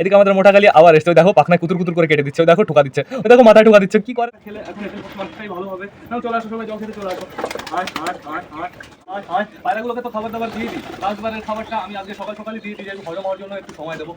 এদিকে আমাদের মোটা গালি আবার এসছে। দেখো পাখনায় কুতুর কুতুর করে কেটে দিচ্ছে দেখো ঠোকা দিচ্ছে দেখো মাথায় ঠোকা দিচ্ছে। কি করে? খেলে, এখন ভালো হবে। না চলে আসো সবাই জল খেতে চলে আসো আয় আয় আয় তো খাবার দাবার দিয়ে দিই। লাস্টবারের খাবারটা আমি আজকে সকাল সকালে দিয়ে দিই হজম হওয়ার জন্য একটু সময় দেবো।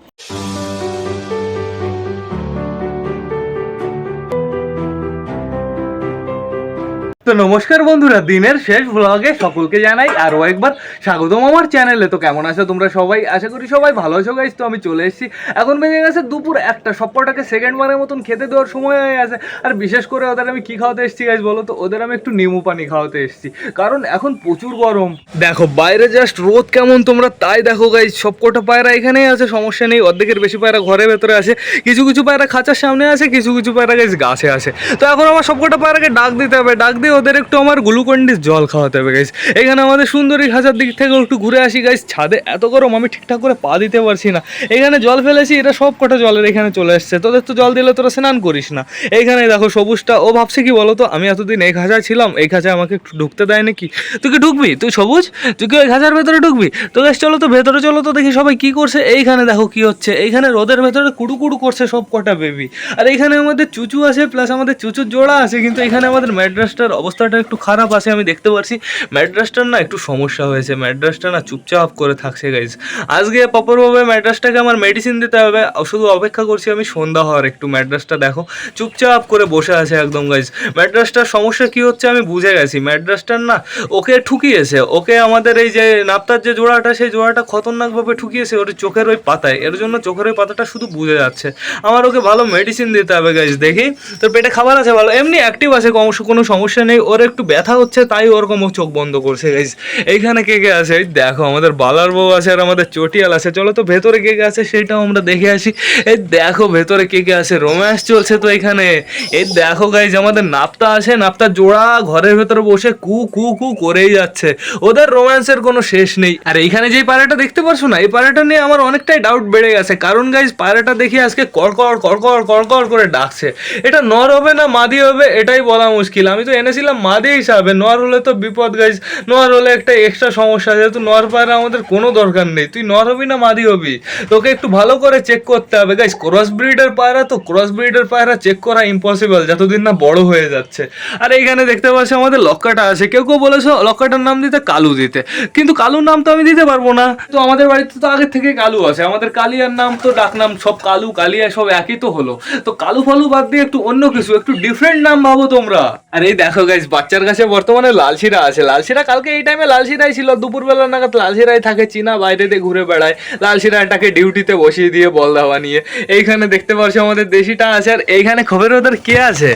তো নমস্কার বন্ধুরা, দিনের শেষ ব্লগে সকলকে জানাই আরও একবার স্বাগতম আমার চ্যানেলে তো কেমন আছো তোমরা সবাই? আশা করি সবাই ভালো আছো গাইজ তো আমি চলে এসেছি। এখন বেজে গেছে দুপুর একটা। সবকটাকে সেকেন্ড বারের মতন খেতে দেওয়ার সময় হয়ে গেছে। আর বিশেষ করে ওদের আমি কি খাওয়াতে এসেছি গাইজ বলো তো? ওদের আমি একটু নিমু পানি খাওয়াতে এসেছি। কারণ এখন প্রচুর গরম। দেখো, বাইরে জাস্ট রোদ কেমন তোমরা তাই দেখো গাইজ সবকটা পায়রা এখানেই আছে, সমস্যা নেই। অর্ধেকের বেশি পায়রা ঘরের ভেতরে আছে। কিছু কিছু পায়রা খাঁচার সামনে আছে, কিছু কিছু পায়রা গাইজ গাছে আছে। তো এখন আমার সবকটা পায়রাকে ডাক দিতে হবে। ডাক দিয়ে ওদের একটু আমার গ্লুকন্ডির জল খাওয়াতে হবে গাইজ এখানে আমাদের সুন্দরী খাঁচার দিক থেকে একটু ঘুরে আসি গাইস ছাদে এত গরম, আমি ঠিকঠাক করে পা দিতে পারছি না। এখানে জল ফেলেছি এটা সব কটা জলের এখানে চলে এসছে তোদের তো জল দিলে তোরা স্নান করিস না। এইখানে দেখো সবুজটা, ও ভাবছে কি বলতো, আমি এতদিন এই খাঁচায় ছিলাম, এই খাঁচায় আমাকে একটু ঢুকতে দেয় নাকি? তুই কি ঢুকবি? তুই সবুজ? তুই কি ওই খাঁচার ভেতরে ঢুকবি? তো গাইজ চলো তো ভেতরে, চলো তো দেখি সবাই কি করছে। এইখানে দেখো কি হচ্ছে। এইখানে রোদের ভেতরে কুড়ু কুড়ু করছে সব কটা বেবি আর এইখানে আমাদের চুচু আছে প্লাস আমাদের চুচুর জোড়া আছে, কিন্তু এখানে আমাদের ম্যাড্রাসটার অবস্থাটা একটু খারাপ আছে, আমি দেখতে পারছি। ম্যাড্রাসটার না একটু সমস্যা হয়েছে, ম্যাড্রাসটা না চুপচাপ করে থাকছে গাইজ আজকে প্রপারভাবে ম্যাড্রাসটাকে আমার মেডিসিন দিতে হবে, শুধু অপেক্ষা করছি আমি সন্ধ্যা হওয়ার একটু, ম্যাড্রাসটা দেখো। চুপচাপ করে বসে আছে একদম গাইজ ম্যাড্রাসটার সমস্যা কি হচ্ছে আমি বুঝে গেছি, ম্যাড্রাসটার না ওকে ঠুকিয়েছে। ওকে আমাদের এই যে নাপ্তার যে জোড়াটা, সেই জোড়াটা খতরনাকভাবে ঠুকিয়েছে, ওর চোখের ওই পাতায়। এর জন্য চোখের ওই পাতাটা শুধু বুঝে যাচ্ছে। আমার ওকে ভালো মেডিসিন দিতে হবে গাইজ দেখি, তোর পেটে খাবার আছে ভালো? এমনি অ্যাক্টিভ আছে, কোনো সমস্যা নেই। ওর একটু ব্যথা হচ্ছে, তাই ওরকম ও চোখ বন্ধ করছে। গাইজ এইখানে কে কে আছে? দেখো, আমাদের বালার বউ আছে আর আমাদের চটিয়াল আছে। চলো তো ভেতরে কে কে আছে সেটাও আমরা দেখে আসি। এই দেখো, ভেতরে কে কে আছে? রোম্যান্স চলছে তো এখানে। এই দেখো গাইজ আমাদের নাপ্তা আছে। নাপ্তা জোড়া ঘরের ভেতরে বসে কু কু কু করেই যাচ্ছে। ওদের রোম্যান্সের কোনো শেষ নেই। আর এইখানে যে পায়রাটা দেখতে পারছ না, এই পায়রাটা নিয়ে আমার অনেকটাই ডাউট বেড়ে গেছে। কারণ গাইজ পায়রাটা দেখি আজকে কড়কড় কড়কড় কড়কড় করে ডাকছে। এটা নর হবে না মাদি হবে, এটাই বলা মুশকিল। আমি তো এনেছিলাম মাদি হিসাবে। নর হলে তো বিপদ গাইস নর হলে একটা এক্সট্রা সমস্যা, যেহেতু নর পায়রা আমাদের কোনো দরকার নেই। তুই নর হবি না মাদি হবি? তোকে একটু ভালো করে চেক করতে হবে গাইস ক্রস ব্রিডের পায়রা তো ক্রস ব্রিডের পায়রা চেক করা ইম্পসিবল যতদিন না বড় হয়ে যাচ্ছে। আর এইখানে দেখতে পাচ্ছি আমাদের লক্কাটা আছে। কেউ কেউ বলেছ লক্কাটার নাম দিতে কালু দিতে। কিন্তু কালুর নাম তো আমি দিতে পারব না। তো আমাদের বাড়িতে তো আগের থেকে কালু আছে। আমাদের কালিয়ার নাম তো ডাকনাম সব কালু, কালিয়া সব একই তো হলো। তো কালু ফালু বাদ দিয়ে একটু অন্য কিছু, একটু ডিফারেন্ট নাম ভাবো তোমরা। আর এই দেখো গাইজ বাচ্চার কাছে বর্তমানে লালশিরা আছে। লালশিরা কালকে এই টাইমে লালশিরাই ছিল। দুপুরবেলা নাগাদ লালশিরাই থাকে, চীনা বাইরে দিয়ে ঘুরে বেড়ায়। লালশিরাটাকে ডিউটিতে বসিয়ে দিয়ে বল দাওয়া নিয়ে। এইখানে দেখতে পাচ্ছ আমাদের দেশিটা আছে। আর এইখানে খবরের ওদের কে আছে?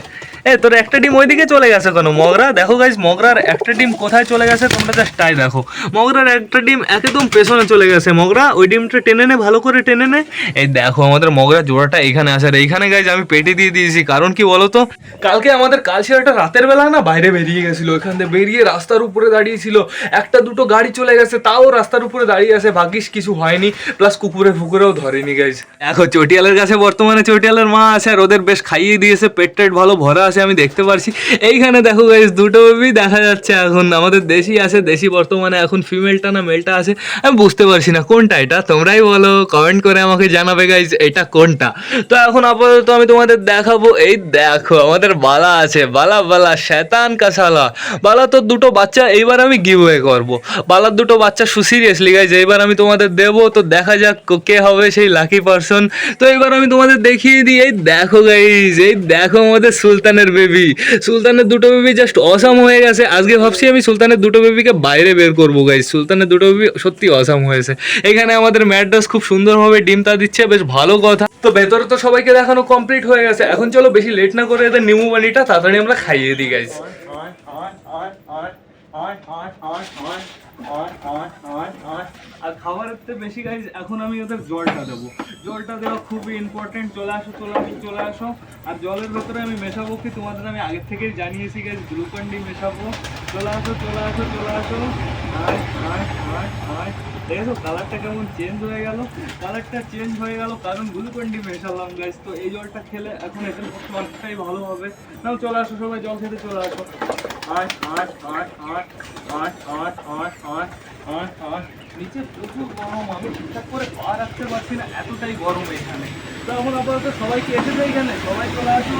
এ, তোর একটা ডিম ওইদিকে চলে গেছে কেন? মগরা? দেখো গাইজ মগরার একটা ডিম কোথায় চলে গেছে? তোমরা জাস্ট তাই দেখো। মগরার একটা ডিম একদম পেছনে চলে গেছে। মগরা, ওই ডিমটা টেনে নে, ভালো করে টেনে নে। এই দেখো আমাদের মগরা জোড়াটা এখানে আছে। আর এইখানে গাইজ আমি পেটে দিয়ে দিয়েছি। কারণ কি বলো তো কালকে আমাদের কালচিরাটা রাতের বেলা না বাইরে বেরিয়ে গেছিল। ওইখান থেকে বেরিয়ে রাস্তার উপরে দাঁড়িয়ে ছিল একটা দুটো গাড়ি চলে গেছে, তাও রাস্তার উপরে দাঁড়িয়ে আছে। ভাগ্যিস কিছু হয়নি। প্লাস কুকুরে ফুকুরেও ধরেনি গাইজ দেখো, চটিয়ালের কাছে বর্তমানে চটিয়ালের মা আছে। আর ওদের বেশ খাইয়ে দিয়েছে। পেট টেট ভালো, ভরা আছে। আমি দেখতে পারছি। এইখানে দেখো গাইজ দুটো বেবি দেখা যাচ্ছে এখন। আমাদের দেশি আছে, দেশি বর্তমানে এখন ফিমেলটা না মেলটা আছে, আমি বুঝতে পারছি না কোনটা এটা। তোমরাই বলো কমেন্ট করে আমাকে জানাবে গাইজ এটা কোনটা। তো এখন আপাতত আমি তোমাদের দেখাবো, এই দেখো, আমাদের বালা আছে। বালা বালা, শয়তান কাসালা বালা তো দুটো বাচ্চা, এইবার আমি গিভ ওয়ে করব। বালার দুটো বাচ্চা সুসিরিয়াসলি গাইজ এইবার আমি তোমাদের দেবো। তো দেখা যাক কে হবে সেই লাকি পারসন তো এইবার আমি তোমাদের দেখিয়ে দিই, এই দেখো গাইজ এই দেখো আমাদের সুলতানের বেবি সুলতানের দুটো বেবি জাস্ট অসাম হয়ে গেছে আজকে ভাবছি আমি সুলতানের দুটো বেবিকে বাইরে বের করব গাইজ সুলতানের দুটো বেবি সত্যি অসাম হয়েছে এখানে আমাদের ম্যাড্রাস খুব সুন্দরভাবে ডিমটা দিচ্ছে বেশ ভালো কথা তো ভেতরে তো সবাইকে দেখানো কমপ্লিট হয়ে গেছে এখন চলো বেশি লেট না করে এদের নিমু পানিটা তাড়াতাড়ি আমরা খাইয়ে দিই গাইজ আর বেশি গাইজ এখন আমি ওদের জলটা দেবো। জলটা খুবই চলে আসো, চলে চলে আসো। আর জলের ভেতরে আমি মেশাবো কি? তোমাদের আমি আগের থেকেই জানিয়েছি গাইজ গ্লুকন ডি মেশাবো। চলে আসো চলে আসো চলে আসো। আয় আয় আয় আয় দেখো কালারটা কেমন চেঞ্জ হয়ে গেল কালারটা চেঞ্জ হয়ে গেল কারণ গ্লুকন মেশালাম গাইজ তো এই জলটা খেলে এখন পক্ষে অনেকটাই ভালো হবে নাও চলে আসো সবাই জল খেতে চলে আসো আয় আয় আয় আয় আয় আয় আয় আয় আয় আয় নিচে প্রচুর গরম আমি ঠিকঠাক করে পা রাখতে পারছি না এতটাই গরম এখানে তো এখন আপাতত সবাইকে এসেছে এখানে সবাই চলে আসো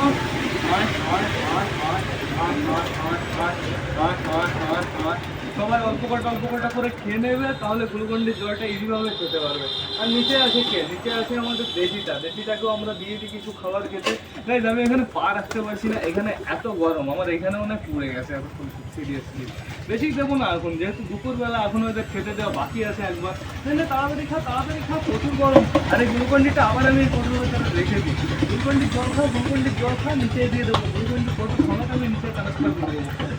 আয়, আয়, আয়, আয়, আয়, আয়, আয়, আয়, আয়, আয়, আয়, আয়। সবাই অল্প কটা অল্প কটা করে খেয়ে নেবে, তাহলে গ্লুকন্ডির জলটা ইজিভাবে খেতে পারবে। আর নিচে আছে কে? নিচে আছে আমাদের দেশিটা। দেশিটাকেও আমরা দিয়ে দিই কিছু খাবার খেতে। গাইজ আমি এখানে পা রাখতে পারছি না। এখানে এত গরম। আমার এখানে অনেক পুড়ে গেছে এত সিরিয়াসলি বেশি দেবো না এখন, যেহেতু দুপুরবেলা এখন ওদের খেতে দেওয়া বাকি আছে একবার। তাহলে তাড়াতাড়ি খা তাড়াতাড়ি খা, প্রচুর গরম। আর এই গ্লুকন্ডিটা আবার আমি কন্ট্রোলের রেখে দিই। গ্লুকন্ডির জল খা গ্লুকন্ডির জল খা, নিচে দিয়ে দেবো। গ্লুকন্ডির কত সমেত নিচে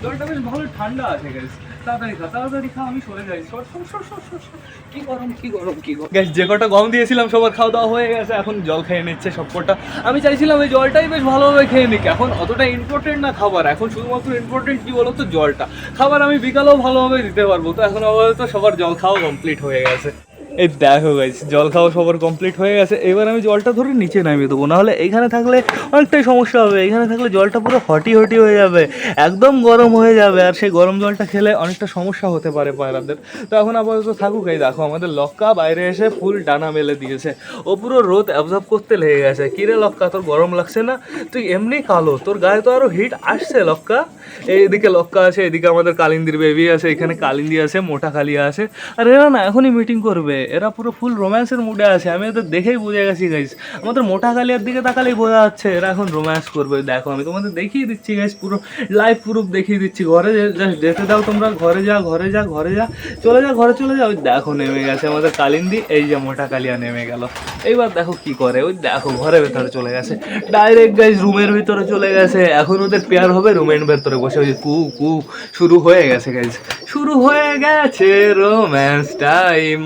জলটা বেশ ভালো ঠান্ডা আছে গ্যাস তাড়াতাড়ি তাড়াতাড়ি আমি যাই। গরম গরম যে কটা দিয়েছিলাম, সবার খাওয়া দাওয়া হয়ে গেছে, এখন জল খেয়ে নিচ্ছে সব কটা আমি চাইছিলাম এই জলটাই বেশ ভালোভাবে খেয়ে নিক। এখন অতটা ইম্পর্টেন্ট না খাবার। এখন শুধুমাত্র ইম্পর্টেন্ট কি বলতো? জলটা। খাবার আমি বিকালেও ভালোভাবে দিতে পারব। তো এখন আপাতত সবার জল খাওয়া কমপ্লিট হয়ে গেছে। এই দেখো গাইস জল খাওয়া সবার কমপ্লিট হয়ে গেছে। এবার আমি জলটা ধরে নিচে নামিয়ে দেবো। নাহলে এখানে থাকলে অনেকটাই সমস্যা হবে। এখানে থাকলে জলটা পুরো হটি হটি হয়ে যাবে, একদম গরম হয়ে যাবে। আর সেই গরম জলটা খেলে অনেকটা সমস্যা হতে পারে পায়রাদের। তো এখন আপাতত থাকুক এই দেখো আমাদের লক্কা বাইরে এসে ফুল ডানা মেলে দিয়েছে। ও পুরো রোদ অ্যাবজর্ব করতে লেগে গেছে। কিরে লক্কা, তোর গরম লাগছে না? তুই এমনি কালো, তোর গায়ে তো আরও হিট আসছে লক্কা। এইদিকে লক্কা আছে এদিকে আমাদের কালিন্দির বেবি আছে, এখানে কালিন্দি আছে, মোটা কালিয়া আছে। আর এরা না, এখনই মিটিং করবে। এরা পুরো ফুল রোম্যান্সের মুডে আছে। আমি এদের দেখেই বুঝে গেছি গাইস আমাদের মোটা কালিয়ার দিকে তাকালেই বোঝা যাচ্ছে, এরা এখন রোম্যান্স করবে। দেখো, আমি তোমাদের দেখিয়ে দিচ্ছি গাইস পুরো লাইভ প্রুফ দেখিয়ে দিচ্ছি। ঘরে জাস্ট যেতে দাও তোমরা, ঘরে যা ঘরে যা ঘরে যা। চলে যা, ঘরে চলে যা। ওই দেখো, নেমে গেছে আমাদের কালিন্দি। এই যে মোটা কালিয়া নেমে গেল। এইবার দেখো কি করে। ওই দেখো, ঘরের ভেতরে চলে গেছে। ডাইরেক্ট গাইস রুমের ভিতরে চলে গেছে। এখন ওদের পেয়ার হবে রুমের ভেতরে বসে। ওই কু কু, শুরু হয়ে গেছে গাইস শুরু হয়ে গেছে রোম্যান্স টাইম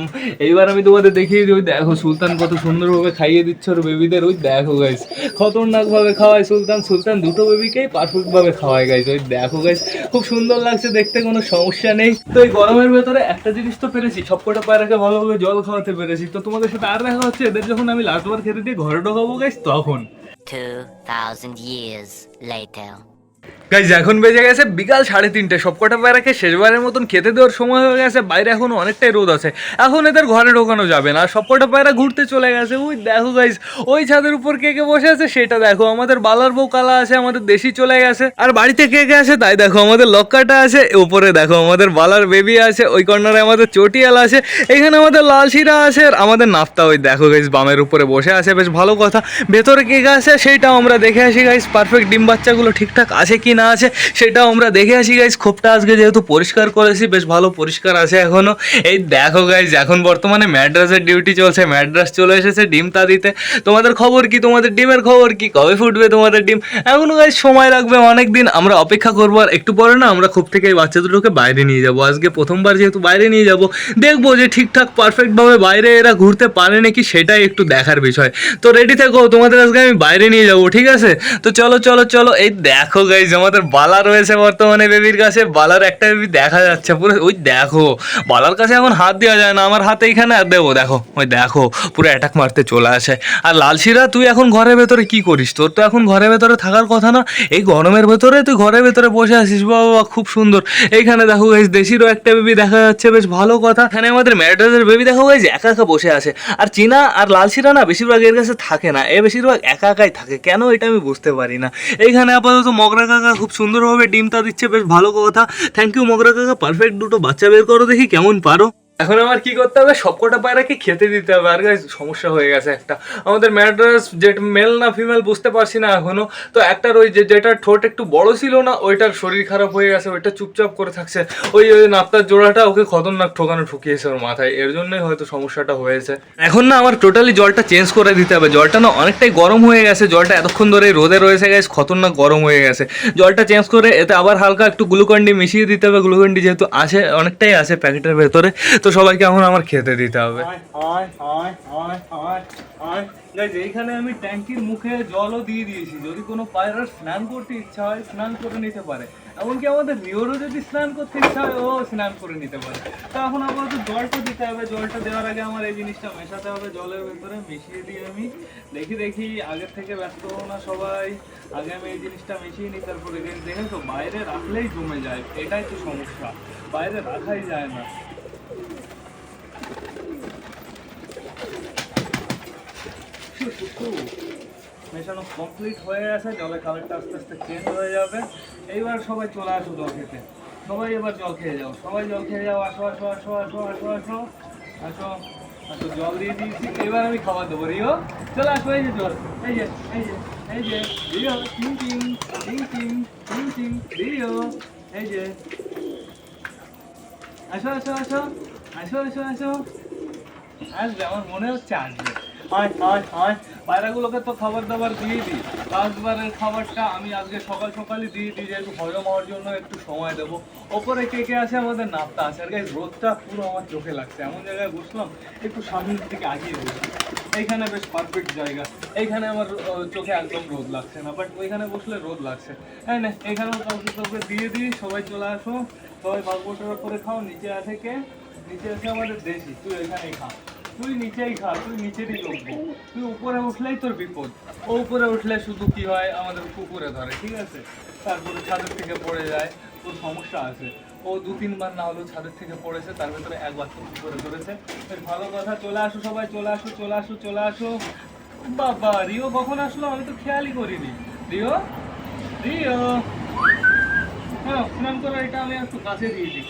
এইবার আমি তোমাদের দেখিয়ে দিই দেখো সুলতান কত সুন্দরভাবে খাইয়ে দিচ্ছে ওর বেবিদের ওই দেখো গাইস খতরনাক ভাবে খাওয়ায় সুলতান সুলতান দুটো বেবিকেই পারফেক্ট ভাবে খাওয়ায় গাইস ওই দেখো গাইস খুব সুন্দর লাগছে দেখতে কোনো সমস্যা নেই। তো এই গরমের ভেতরে একটা জিনিস তো পেরেছি সবকটা পায়রাকে ভালোভাবে জল খাওয়াতে পেরেছি। তো তোমাদের সাথে আর দেখা হচ্ছে এদের যখন আমি লাস্টবার খেতে দিয়ে ঘরে ঢোকাবো গাইস তখন। 2,000 years later. গাইজ এখন বেজে গেছে বিকাল সাড়ে তিনটে। সবকটা প্যারাকে শেষবারের মতন খেতে দেওয়ার সময় হয়ে গেছে। বাইরে এখন অনেকটাই রোদ আছে। এখন এদের ঘরে ঢোকানো যাবে না। আর সবকটা প্যারা ঘুরতে চলে গেছে। ওই দেখো গাইজ ওই ছাদের উপর কে কে বসে আছে সেটা দেখো। আমাদের বালার বউ কালা আছে, আমাদের দেশি চলে গেছে। আর বাড়িতে কে কে আছে তাই দেখো, আমাদের লক্কাটা আছে উপরে দেখো, আমাদের বালার বেবি আছে, ওই কর্নারে আমাদের চটিয়াল আছে, এখানে আমাদের লাল শিরা আছে, আর আমাদের নাফতা ওই দেখো গাইজ বামের উপরে বসে আছে। বেশ ভালো কথা। ভেতরে কে কে আছে সেইটাও আমরা দেখে আসি গাইজ পারফেক্ট ডিম বাচ্চাগুলো ঠিকঠাক আছে কি না আছে, সেটাও আমরা দেখে আসি গাইজ খোপটা আজকে যেহেতু পরিষ্কার করেছি, বেশ ভালো পরিষ্কার আছে এখনও। এই দেখো গাইজ এখন বর্তমানে ম্যাড্রাসের ডিউটি চলছে, ম্যাড্রাস চলে এসেছে ডিম তা দিতে। তোমাদের খবর কি? তোমাদের ডিমের খবর কি? কবে ফুটবে তোমাদের ডিম? এখনও গাইজ সময় লাগবে অনেক দিন আমরা অপেক্ষা করব, আর একটু পরে না আমরা খুব থেকে এই বাচ্চা দুটোকে বাইরে নিয়ে যাব। আজকে প্রথমবার যেহেতু বাইরে নিয়ে যাব, দেখব যে ঠিকঠাক পারফেক্টভাবে বাইরে এরা ঘুরতে পারে নাকি, সেটাই একটু দেখার বিষয়। তো রেডি থেকো, তোমাদের আজকে আমি বাইরে নিয়ে যাব, ঠিক আছে? তো চলো চলো চলো, এই দেখো গাইজ আমাদের বালা রয়েছে বর্তমানে বেবির কাছে। বালার একটা বেবি দেখা যাচ্ছে, পুরো ওই দেখো। বালার কাছে এখন হাত দেওয়া যায় না, আমার হাতে এইখানে আর দেবো, দেখো, ওই দেখো, পুরো অ্যাটাক মারতে চলে আসে। আর লালশিরা, তুই এখন ঘরের ভেতরে কি করিস? তোর তো এখন ঘরের ভেতরে থাকার কথা না। এই গরমের ভেতরে তুই ঘরের ভেতরে বসে আসিস বাবা, খুব সুন্দর। এইখানে দেখো গাইজ দেশিরও একটা বেবি দেখা যাচ্ছে, বেশ ভালো কথা। এখানে আমাদের ম্যাড্রাসের বেবি, দেখো গাইজ একা একা বসে আছে। আর চীনা আর লালশিরা না, বেশিরভাগ এর কাছে থাকে না। এ বেশিরভাগ একা একাই থাকে। কেন এটা আমি বুঝতে পারি না। এইখানে আপাতত মগরা কাকা খুব সুন্দরভাবে ডিমটা দিচ্ছে, বেশ ভালো কথা। থ্যাংক ইউ মগরা কাকা। পারফেক্ট দুটো বাচ্চা বের করো দেখি, কেমন পারো? এখন আমার কি করতে হবে? সবকটা পায়রাকে খেতে দিতে হবে। আর সমস্যা হয়ে গেছে একটা। আমাদের ম্যাড্রাস যে মেল না ফিমেল বুঝতে পারছি না এখনও। তো একটার ওই যে যেটার ঠোঁট একটু বড় ছিল না, ওইটার শরীর খারাপ হয়ে গেছে, ওইটা চুপচাপ করে থাকছে। ওই ওই নাপ্তার জোড়াটা ওকে খতরনাক ঠোকানো ঠুকিয়েছে ওর মাথায়। এর জন্যই হয়তো সমস্যাটা হয়েছে। এখন না আমার টোটালি জলটা চেঞ্জ করে দিতে হবে। জলটা না অনেকটাই গরম হয়ে গেছে। জলটা এতক্ষণ ধরে রোদে রয়েছে গেছে খতরনাক গরম হয়ে গেছে। জলটা চেঞ্জ করে এতে আবার হালকা একটু গ্লুকন্ডি মিশিয়ে দিতে হবে। গ্লুকন্ডি যেহেতু আছে অনেকটাই আছে প্যাকেটের ভেতরে। তো সবাইকে এখন আমার খেতে দিতে হবে। এইখানে আমি ট্যাঙ্কির মুখে জলও দিয়ে দিয়েছি। যদি কোনো পায়রার স্নান করতে ইচ্ছা হয়, স্নান করে নিতে পারে। এমনকি আমাদের রিওরও যদি স্নান করতে ইচ্ছা হয়, ও স্নান করে নিতে পারে। তো এখন আপাতত জলটা দিতে হবে। জলটা দেওয়ার আগে আমার এই জিনিসটা মেশাতে হবে জলের ভেতরে। মিশিয়ে দিয়ে আমি। দেখি দেখি, আগের থেকে ব্যস্ত হব না সবাই। আগে আমি এই জিনিসটা মিশিয়ে নিই, তারপরে দেখে। তো বাইরে রাখলেই জমে যায়। এটাই তো সমস্যা। বাইরে রাখাই যায় না। মেশানো কমপ্লিট হয়ে গেছে জলের কালারটা আস্তে আস্তে চেঞ্জ হয়ে যাবে এইবার সবাই চলে আসো জল খেতে সবাই এবার জল খেয়ে যাও সবাই জল খেয়ে যাও আসো আসো আসো আসো আসো আসো আসো আসো জল দিয়ে দিয়েছি এবার আমি খাবার দেবো রিও চলে আসো এই যে জল এই যে এই যে এই যে Rio team team team team team team Rio এই যে আসো আসো আসো আসো আসো আসো আসবে আমার মনে হচ্ছে আসবে। হয় হয় হয় পায়রাগুলোকে তো খাবার দাবার দিয়ে দিই। লাস্টবারের খাবারটা আমি আজকে সকাল সকালই দিয়ে দিই যেহেতু হজম হওয়ার জন্য একটু সময় দেবো। ওপরে কে কে আছে আমাদের? নাপতা আছে। আর guys, রোদটা পুরো আমার চোখে লাগছে। এমন জায়গায় বসলাম একটু সামনের দিকে আগিয়ে বসি। এইখানে বেশ পারফেক্ট জায়গা। এইখানে আমার চোখে একদম রোদ লাগছে না। বাট ওইখানে বসলে রোদ লাগছে। হ্যাঁ না এখানেও কাউকে কাউকে দিয়ে দিই। সবাই চলে আসো। সবাই বাগবোটার করে খাও। নিচে আছে কে? নিচে আছে আমাদের দেশি। তুই এখানেই খা। তুই নিচেই খা, তুই নিচেরই যোগ্য তুই উপরে উঠলেই তোর বিপদ। ও উপরে উঠলে শুধু কি হয়? আমাদের কুকুরে ধরে, ঠিক আছে? তারপরে ছাদের থেকে পড়ে যায়, তোর সমস্যা আছে। ও দু, তিনবার না হলেও ছাদের থেকে পড়েছে, তার ভেতরে একবার তো কুকুরে ধরেছে। ভালো কথা, চলে আসো সবাই, চলে আসো চলে আসো চলে আসো। বাবা, রিও কখন আসলো? আমি তো খেয়ালই করিনি। রিও? রিও? হ্যাঁ স্নান করে এটা আমি একটু কাছে দিয়েছি।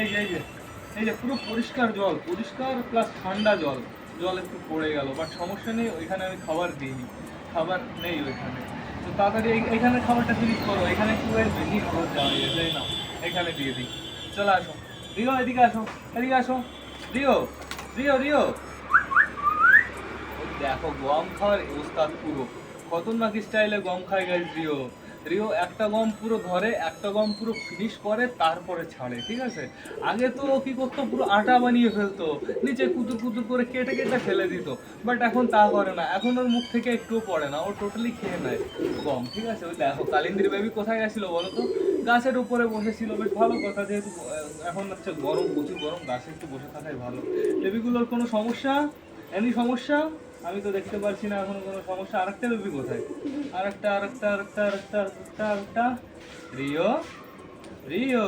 এই যে এই যে। এই যে পুরো পরিষ্কার জল, পরিষ্কার প্লাস ঠান্ডা জল জল একটু পড়ে গেল বাট সমস্যা নেই, ওইখানে আমি খাবার দিইনি, খাবার নেই ওইখানে। তো তাড়াতাড়ি এইখানে খাবারটা ফিনিশ করো, এখানে একটু বেশ খরচ হয়ে যায় না, এখানে দিয়ে দিই। চলে আসো। রিও, এদিকে আসো এদিকে আসো। Rio Rio Rio. দেখো, গম খাওয়ার উস্তাদ পুরো। খতরনাক স্টাইলে গম খায় গাইজ রিও। রিও একটা গম পুরো ধরে, একটা গম পুরো ফিনিশ করে, তারপরে ছাড়ে, ঠিক আছে? আগে তো ও কি করতো, পুরো আটা বানিয়ে ফেলতো, নিচে কুতুর কুতুর করে কেটে কেটে ফেলে দিত। বাট এখন তা করে না, এখন ওর মুখ থেকে একটুও পড়ে না, ও টোটালি খেয়ে নেয় গম, ঠিক আছে? ওই দেখো, কালিন্দির বেবি কোথায় গেছিল বলো তো? গাছের উপরে বসেছিল, বেশ ভালো কথা, যেহেতু এখন হচ্ছে গরম, প্রচুর গরম, গাছে একটু বসে থাকাই ভালো। বেবিগুলোর কোনো সমস্যা? এনি সমস্যা? আমি তো দেখতে পারছি না এখন কোনো সমস্যা। আরেকটা রুপি কোথায়? আরেকটা আরেকটা আরেকটা আরেকটা আরেকটা আরেকটা। Rio Rio.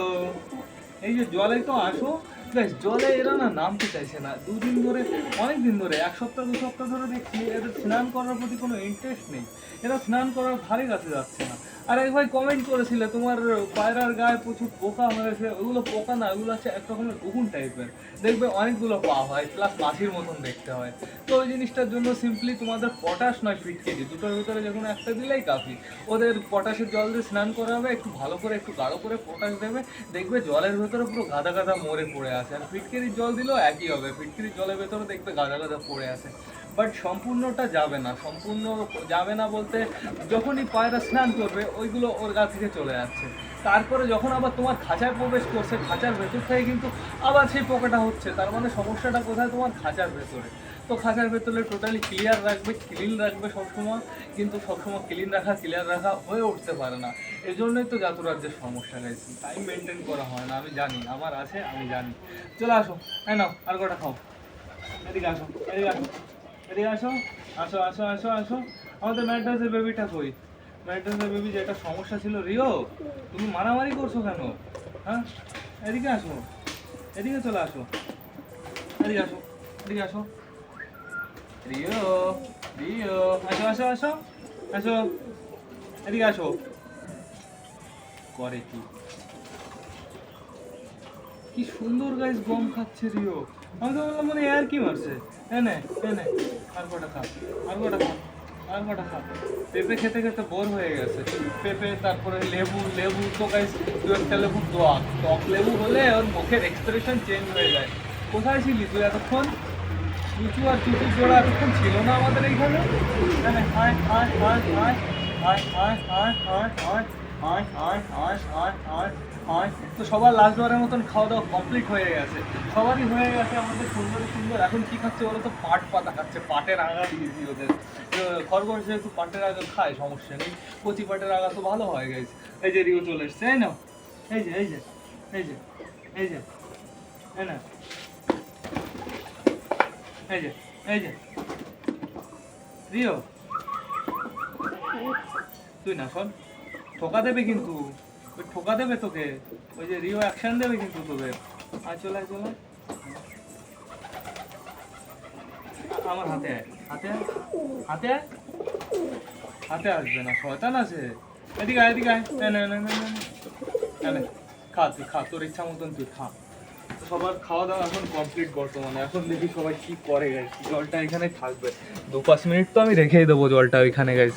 এই যে জলে তো আসো। বেশ, জলে এরা না নামতে চাইছে না। দুদিন ধরে অনেক দিন ধরে, এক সপ্তাহ, দু সপ্তাহ ধরে দেখছি, এদের স্নান করার প্রতি কোনো ইন্টারেস্ট নেই। এরা স্নান করার ধারে কাছে যাচ্ছে না। আর ভাই কমেন্ট করেছিলে, তোমার পায়রার গায়ে প্রচুর পোকা হয়েছে ওগুলো পোকা না, ওগুলো হচ্ছে এক রকমের উকুন টাইপের দেখবে অনেকগুলো পা হয় প্লাস মাছির মতন দেখতে হয়। তো ওই জিনিসটার জন্য সিম্পলি তোমাদের পটাশ নয় ফিটকেজি দুটোর ভিতরে যে কোনো একটা দিলেই কাফি। ওদের পটাশের জল দিয়ে স্নান করাবে একটু ভালো করে, একটু গাঢ় করে পটাশ দেবে। দেখবে জলের ভেতরে পুরো গাদা গাদা মরে পড়ে আছে। আর ফিটকেরির জল দিলেও একই হবে। ফিটকেরির জলের ভেতরে দেখবে গাদা গাদা পড়ে আছে। বাট সম্পূর্ণটা যাবে না, সম্পূর্ণ যাবে না বলতে যখনই পায়রা স্নান করবে, ওইগুলো ওর গা থেকে চলে যাচ্ছে। তারপরে যখন আবার তোমার খাঁচায় প্রবেশ করছে, খাঁচার ভেতর থেকে কিন্তু আবার সেই পোকাটা হচ্ছে, তার মানে সমস্যাটা কোথায়? তোমার খাঁচার ভেতরে। তো খাঁচার ভেতরে টোটালি ক্লিয়ার রাখবে ক্লিন রাখবে সবসময়, কিন্তু সবসময় ক্লিন রাখা ক্লিয়ার রাখা হয়ে উঠতে পারে না। এই জন্যই তো জাতু রাজ্যের সমস্যা গেছে টাইম মেনটেন করা হয় না, আমি জানি, আমার আছে, আমি জানি। চলে আসো হ্যাঁ নাও, আর কটা খাও। এদিকে আসো এদিকে আসো। এদিকে আসো? আসো আসো আসো আসো। আমাদের ম্যাড্রাসের বেবিটা কই? ম্যাড্রাসের বেবি যে একটা সমস্যা ছিল, রিও, তুমি মারামারি করছ কেন? হ্যাঁ? এদিকে আসো। এদিকে চলে আসো। এদিকে আসো এদিকে আসো। রিও রিও, আসো আসো আসো আসো। এদিকে আসো। করে কি? কি সুন্দর গাইস গম খাচ্ছে রিও। আমি তো বললাম মনে আর কি মারছে? হ্যাঁ নে হ্যাঁ নে আর কটা আর কটা খা আর কটা খা পেঁপে খেতে খেতে বোর হয়ে গেছে। পেঁপে তারপরে লেবু লেবু তো গাইস দু একটা লেবু টক টক লেবু হলে ওর মুখের এক্সপ্রেশন চেঞ্জ হয়ে যায়। কোথায় ছিলি তুই এতক্ষণ? চুচু আর চুচুর জোড়া এতক্ষণ ছিল না আমাদের এইখানে? হ্যাঁ নে, আয় আয় আয় আয় আয় আয় আয় হয় হয় হয় হয় হয় হয় তো সবার লাস্ট বারের মতন খাওয়া দাওয়া কমপ্লিট হয়ে গেছে। সবারই হয়ে গেছে আমাদের সুন্দর সুন্দর। এখন কী খাচ্ছে বলো তো পাট পাতা খাচ্ছে, পাটের আগা দিয়েছি ওদের। খরগোশ যেহেতু পাটের আগা খায়, সমস্যা নেই। কচি পাটের আগা তো ভালো হয়ে গেছে এই যে রিও চলে এসছে, এই না এই যে এই যে এই যে এই যে, এই না এই যে এই যে। রিও। তুই না, শোন। ঠোকা দেবে কিন্তু। ওই ঠোকা দেবে তোকে। ওই যে রিও অ্যাকশন দেবে কিন্তু তোদের আর চলে আয়, চলে আমার হাতে হাতে হাতে হাতে আসবে না শয়তান আছে। এদিকে আয়, এদিকে আয়। নে, নে, নে, নে, নে। খা তুই খা তোর ইচ্ছা মতন তুই খা। সবার খাওয়া দাওয়া এখন কমপ্লিট বর্তমানে। এখন দেখি সবাই কি করে গাইস জলটা এখানে থাকবে। দু পাঁচ মিনিট তো আমি রেখেই দেবো জলটা ওইখানে গাইস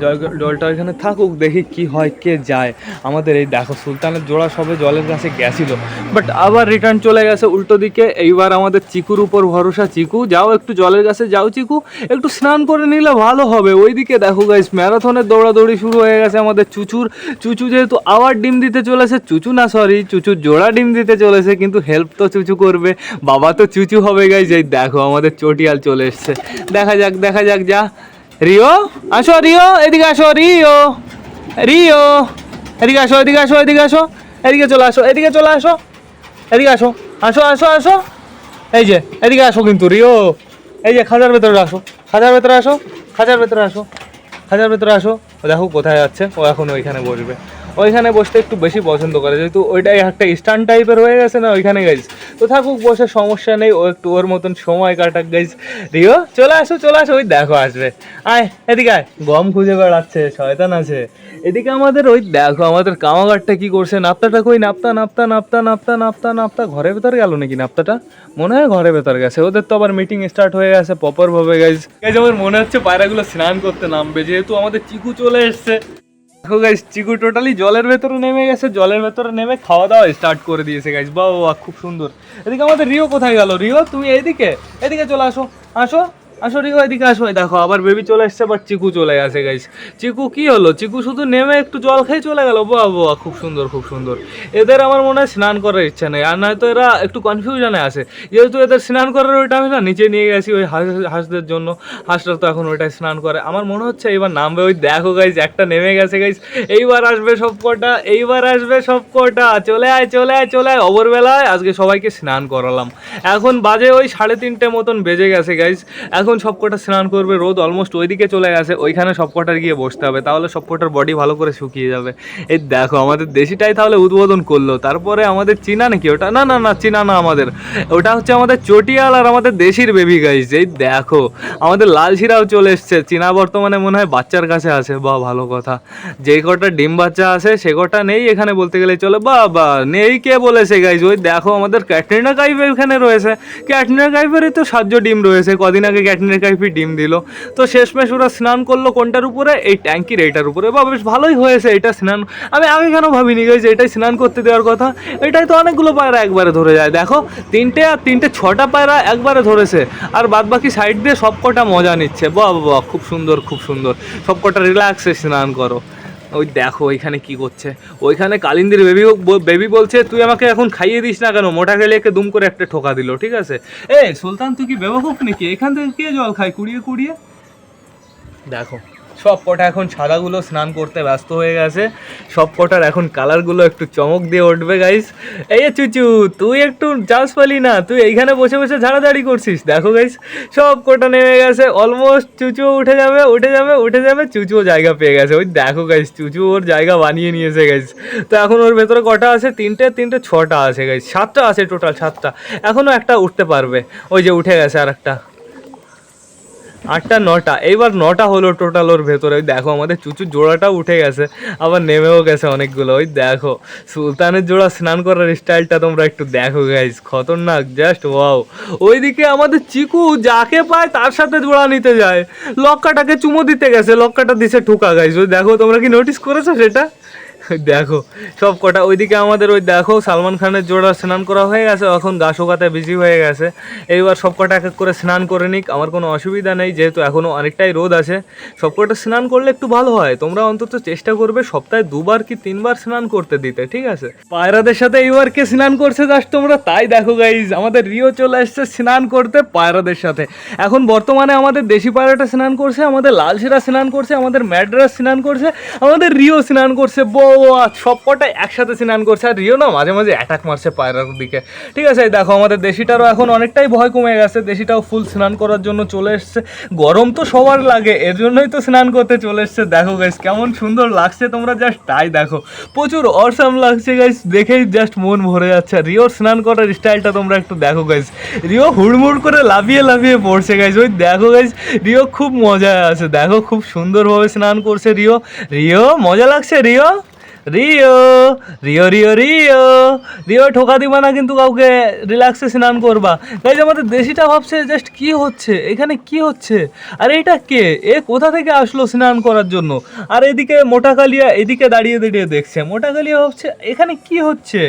জল, জলটা ওইখানে থাকুক, দেখি কি হয়, কে যায়। আমাদের এই দেখো, সুলতানের জোড়া সবে জলের কাছে গেছিল। বাট আবার রিটার্ন চলে গেছে উল্টো দিকে। এইবার আমাদের চিকুর উপর ভরসা চিকু। যাও একটু জলের কাছে যাও চিকু। একটু স্নান করে নিলে ভালো হবে। ওইদিকে দেখো গাইস ম্যারাথনের দৌড়াদৌড়ি শুরু হয়ে গেছে আমাদের চুচুর। চুচু যেহেতু আবার ডিম দিতে চলেছে, চুচু না সরি চুচুর জোড়া ডিম দিতে চলেছে, কিন্তু হেল্প তো চুচু করবে। বাবা তো চুচু হবে গাইস এই দেখো, আমাদের চটিয়াল চলে এসছে। দেখা যাক দেখা যাক, যা। রিও, আসো, রিও, এদিকে আসো, রিও রিও। এদিকে আসো এদিকে আসো এদিকে আসো, এদিকে চলে আসো, এদিকে চলে আসো, এদিকে আসো আসো আসো আসো। এই যে, এদিকে আসো কিন্তু, রিও। এই যে খাজার ভেতরে আসো খাজার ভেতরে আসো খাজার ভেতরে আসো খাজার ভেতরে আসো। দেখো কোথায় যাচ্ছে, ও এখন ওইখানে বসবে। ওইখানে বসতে একটু বেশি পছন্দ করে, যেহেতু ওইটাই একটা স্টান টাইপের হয়ে গেছে না ওইখানে গাইজ তো থাকুক, বসে সমস্যা নেই, ও একটু ওর মতন সময় কাটাক গাইজ রিও, চলে আসো চলে আসো, ওই দেখো আসবে। আয়, এদিকে আয়। গম খুঁজে বেড়াচ্ছে, শয়তান আছে। এদিকে আমাদের, ওই দেখো আমাদের কামাগারটা কি করছে, নাপ্তাটা কই? নাপ্তা নাপ্তা নাপ্তা নাপ্তা নাপ্তা নাপ্তা। ঘরের ভেতরে গেল নাকি নাপ্তাটা? মনে হয় ঘরে ভেতরে গেছে। ওদের তো আবার মিটিং স্টার্ট হয়ে গেছে প্রপার ভাবে গাইজ গাইজ আমার মনে হচ্ছে পায়রাগুলো স্নান করতে নামবে, যেহেতু আমাদের চিকু চলে এসছে। দেখো গাইস চিকু টোটালি জলের ভেতরে নেমে গেছে, জলের ভেতরে নেমে খাওয়া দাওয়া স্টার্ট করে দিয়েছে গাইস বাহ খুব সুন্দর। এদিকে আমাদের রিও কোথায় গেল? রিও, তুমি এইদিকে এদিকে চলে আসো আসো। আসো রিও, এদিকে আসো। দেখো, আবার বেবি চলে এসছে বাট চিকু চলে গেছে গাইজ চিকু, কি হলো? চিকু শুধু নেমে একটু জল খেয়ে চলে গেল? বাহ বাহ, খুব সুন্দর খুব সুন্দর। এদের আমার মনে হয় স্নান করার ইচ্ছা নেই। আর নয়তো এরা একটু কনফিউশনে আছে। যেহেতু এদের স্নান করার ওইটা আমি না, নিচে নিয়ে গেছি ওই হাঁস, হাঁসদের জন্য। হাঁসরা তো এখন ওইটাই স্নান করে। আমার মনে হচ্ছে এইবার নামবে ওই, দেখো গাইজ একটা নেমে গেছে গাইজ এইবার আসবে সব কটা, এইবার আসবে সব কটা। চলে আয় চলে আয় চলে আয়। অবরবেলায় আজকে সবাইকে স্নান করালাম। এখন বাজে ওই সাড়ে তিনটে মতন বেজে গেছে গাইজ এখন সব কটা স্নান করবে, রোদ অলমোস্ট ওইদিকে চলে গেছে, ওইখানে সব কটার গিয়ে বসতে হবে, তাহলে সব কটার বডি ভালো করে শুকিয়ে যাবে। এই দেখো, আমাদের দেশিটাই তাহলে উদ্বোধন করল, তারপরে আমাদের চীনা নাকি ওটা? না না না, চীনা না আমাদের, ওটা হচ্ছে আমাদের চটিয়াল আর আমাদের দেশির বেবি গাইজ এই দেখো, আমাদের লাল শিরাও চলে এসছে, চীনা বর্তমানে মনে হয় বাচ্চার কাছে আছে, বা ভালো কথা, যে কটা ডিম বাচ্চা আছে, সে কটা নেই এখানে বলতে গেলে, চলে, বা বা, নেই কে বলেছে গাইজ ওই দেখো, আমাদের ক্যাটরিনা কাইফ এখানে রয়েছে, ক্যাটরিনা কাইফেরই তো সাহায্য ডিম রয়েছে, কদিন আগে ক্যাটরিনা কাইফি ডিম দিল। তো শেষমেশ ওরা স্নান করল কোনটার উপরে? এই ট্যাঙ্কির এইটার উপরে। বা বেশ ভালোই হয়েছে এটা স্নান। আমি আগে কেন ভাবিনি গাইজ এটাই স্নান করতে দেওয়ার কথা? এটাই তো অনেকগুলো পায়রা একবারে ধরে যায়। দেখো, তিনটে আর তিনটে ছটা পায়রা একবারে ধরেছে। আর বাদ বাকি সাইড দিয়ে সব কটা মজা নিচ্ছে। বাহ বাহ খুব সুন্দর খুব সুন্দর। সব কটা রিল্যাক্সে স্নান করো। ওই দেখো, ওইখানে কি করছে? ওইখানে কালিন্দির বেবি বেবি বলছে, তুই আমাকে এখন খাইয়ে দিস না কেন? মোটা গেলে একে দুম করে একটা ঠোকা দিল, ঠিক আছে? এ সুলতান, তুই কি বেবাকুক নাকি? এখান থেকে কে জল খায়? কুড়িয়ে কুড়িয়ে? দেখো সব কটা এখন সাদাগুলো স্নান করতে ব্যস্ত হয়ে গেছে। সব কটার এখন কালারগুলো একটু চমক দিয়ে উঠবে গাইস এই চুচু, তুই একটু চান্স পালি না। তুই এইখানে বসে বসে ঝাড়াঝাড়ি করছিস। দেখো গাইস সব কটা নেমে গেছে। অলমোস্ট চুচুও উঠে যাবে উঠে যাবে উঠে যাবে। চুচুও জায়গা পেয়ে গেছে। ওই দেখো গাইস চুচু ওর জায়গা বানিয়ে নিয়েছে গাইস তো এখন ওর ভেতরে কটা আছে? তিনটে তিনটে, ছটা আছে গাইস সাতটা আছে টোটাল সাতটা। এখনও একটা উঠতে পারবে। ওই যে উঠে গেছে আর একটা আটটা, নটা। এইবার নটা হলো টোটাল ওর ভেতরে। ওই দেখো আমাদের চুচুর জোড়াটা উঠে গেছে, আবার নেমেও গেছে অনেকগুলো। ওই দেখো, সুলতানের জোড়া স্নান করার স্টাইলটা তোমরা একটু দেখো গাইজ খতরনাক জাস্ট ওয়াও ওইদিকে আমাদের চিকু যাকে পায় তার সাথে জোড়া নিতে যায়। লক্কাটাকে চুমো দিতে গেছে, লক্কাটা দিছে ঠুকা গাইজ ওই দেখো, তোমরা কি নোটিস করেছ সেটা? দেখো, সব কটা। ওইদিকে আমাদের ওই দেখো, সালমান খানের জোড়া স্নান করা হয়ে গেছে, এখন গা শোকাতে বিজি হয়ে গেছে। এইবার সব কটা এক এক করে স্নান করে নিক, আমার কোনো অসুবিধা নেই, যেহেতু এখনও অনেকটাই রোদ আছে। সব কটা স্নান করলে একটু ভালো হয়, তোমরা অন্তত চেষ্টা করবে সপ্তাহে দুবার কি তিনবার স্নান করতে দিতে, ঠিক আছে? পায়রাদের সাথে এইবার কে স্নান করছে জাস্ট তোমরা তাই দেখো গাইজ আমাদের রিও চলে এসছে স্নান করতে পায়রাদের সাথে। এখন বর্তমানে আমাদের দেশি পায়রাটা স্নান করছে, আমাদের লাল শিরা স্নান করছে, আমাদের ম্যাড্রাস স্নান করছে, আমাদের রিও স্নান করছে, বউ সব কটাই একসাথে স্নান করছে। আর রিও না মাঝে মাঝে অ্যাটাক মারছে পায়রার দিকে। ঠিক আছে দেখো আমাদের দেশিটারও এখন অনেকটাই ভয় কমে গেছে। দেশিটাও ফুল স্নান করার জন্য চলে এসছে। গরম তো সবার লাগে, এর জন্যই তো স্নান করতে চলে এসছে। দেখো গাইস কেমন সুন্দর লাগছে তোমরা জাস্ট তাই দেখো। প্রচুর অসাম লাগছে গাইস দেখেই জাস্ট মন ভরে যাচ্ছে। রিওর স্নান করার স্টাইলটা তোমরা একটু দেখো গাইস রিও হুড়মুড় করে লাফিয়ে লাফিয়ে পড়ছে গাইস ওই দেখো গাইস রিও খুব মজায় আছে। দেখো খুব সুন্দরভাবে স্নান করছে রিও। রিও, মজা লাগছে Rio? Rio Rio Rio Rio. Rio, ঠোকা দিবা না কিন্তু কাউকে। রিল্যাক্সে স্নান করবা। গাইজ আমাদের দেশিটা ভাবছে জাস্ট কি হচ্ছে? এখানে কি হচ্ছে? আর এটা কে? এ কোথা থেকে আসলো স্নান করার জন্য? আর এদিকে মোটা কালিয়া এদিকে দাঁড়িয়ে দাঁড়িয়ে দেখছে। মোটা কালিয়া ভাবছে, এখানে কি হচ্ছে?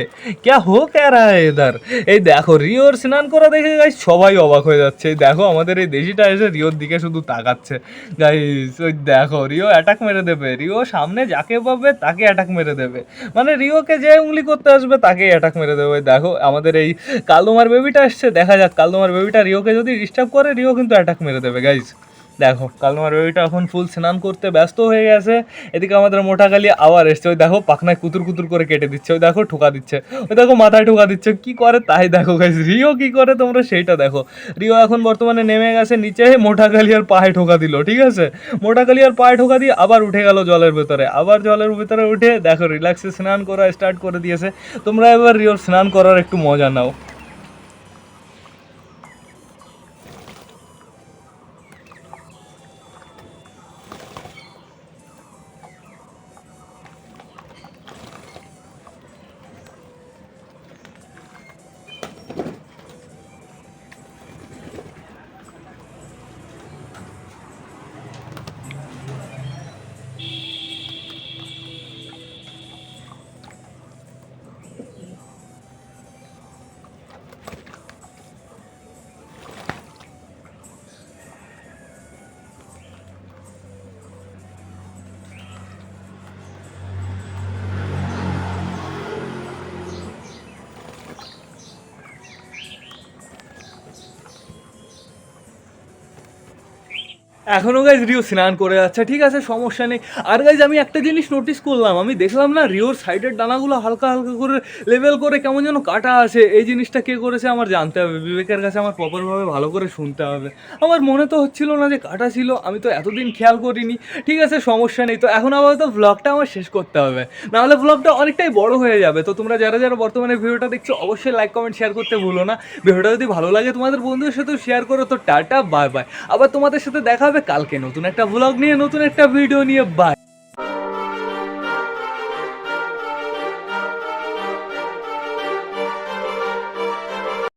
ক্যা হো ক্যা রা এদার এই দেখো, রিওর স্নান করা দেখে গাইজ সবাই অবাক হয়ে যাচ্ছে। দেখো, আমাদের এই দেশিটা এসে রিওর দিকে শুধু তাকাচ্ছে। গাইজ ওই দেখো, রিও অ্যাটাক মেরে দেবে। রিও সামনে যাকে পাবে, তাকে অ্যাটাক মেরে দেবে। মানে রিওকে যে উংলি করতে আসবে, তাকেই অ্যাটাক মেরে দেবে। দেখো, আমাদের এই কালদোমার বেবিটা আসছে, দেখা যাক। কালদোমার বেবিটা রিওকে যদি ডিস্টার্ব করে, রিও কিন্তু অ্যাটাক মেরে দেবে গাইজ দেখো কালদোমার বেবিটা এখন ফুল স্নান করতে ব্যস্ত হয়ে গেছে। এদিকে আমাদের মোটা কালি আবার এসছে, ওই দেখো, পাখনায় কুতুর কুতুর করে কেটে দিচ্ছে, ওই দেখো, ঠোকা দিচ্ছে, ওই দেখো, মাথায় ঠোকা দিচ্ছে, কি করে তাই দেখো গাইজ রিও কি করে তোমরা সেইটা দেখো। রিও এখন বর্তমানে নেমে গেছে নিচে মোটা কালি আর পায়ে ঠোকা দিল, ঠিক আছে? মোটা কালিয়ার পায়ে ঠোকা দিয়ে আবার উঠে গেল জলের ভেতরে, আবার জলের ভেতরে উঠে দেখো রিল্যাক্সে স্নান করা স্টার্ট করে দিয়েছে। তোমরা এবার রিওর স্নান করার একটু মজা নাও। এখনও গাইজ রিও স্নান করে যাচ্ছে, ঠিক আছে? সমস্যা নেই। আর গাইজ আমি একটা জিনিস নোটিস করলাম। আমি দেখলাম না, রিওর সাইডের ডানাগুলো হালকা হালকা করে লেভেল করে কেমন যেন কাটা আছে। এই জিনিসটা কে করেছে আমার জানতে হবে। বিবেকের কাছে আমার প্রপারভাবে ভালো করে শুনতে হবে। আমার মনে তো হচ্ছিল না যে কাটা ছিল, আমি তো এতদিন খেয়াল করিনি। ঠিক আছে, সমস্যা নেই। তো এখন আপাতত ভ্লগটা আমার শেষ করতে হবে। নাহলে ভ্লগটা অনেকটাই বড় হয়ে যাবে। তো তোমরা যারা যারা বর্তমানে ভিডিওটা দেখছ, অবশ্যই লাইক কমেন্ট শেয়ার করতে ভুলো না। ভিডিওটা যদি ভালো লাগে তোমাদের বন্ধুদের সাথেও শেয়ার করো। তো টাটা বাই বাই আবার তোমাদের সাথে দেখা হবে কালকে নতুন একটা ব্লগ নিয়ে নতুন একটা ভিডিও নিয়ে বাই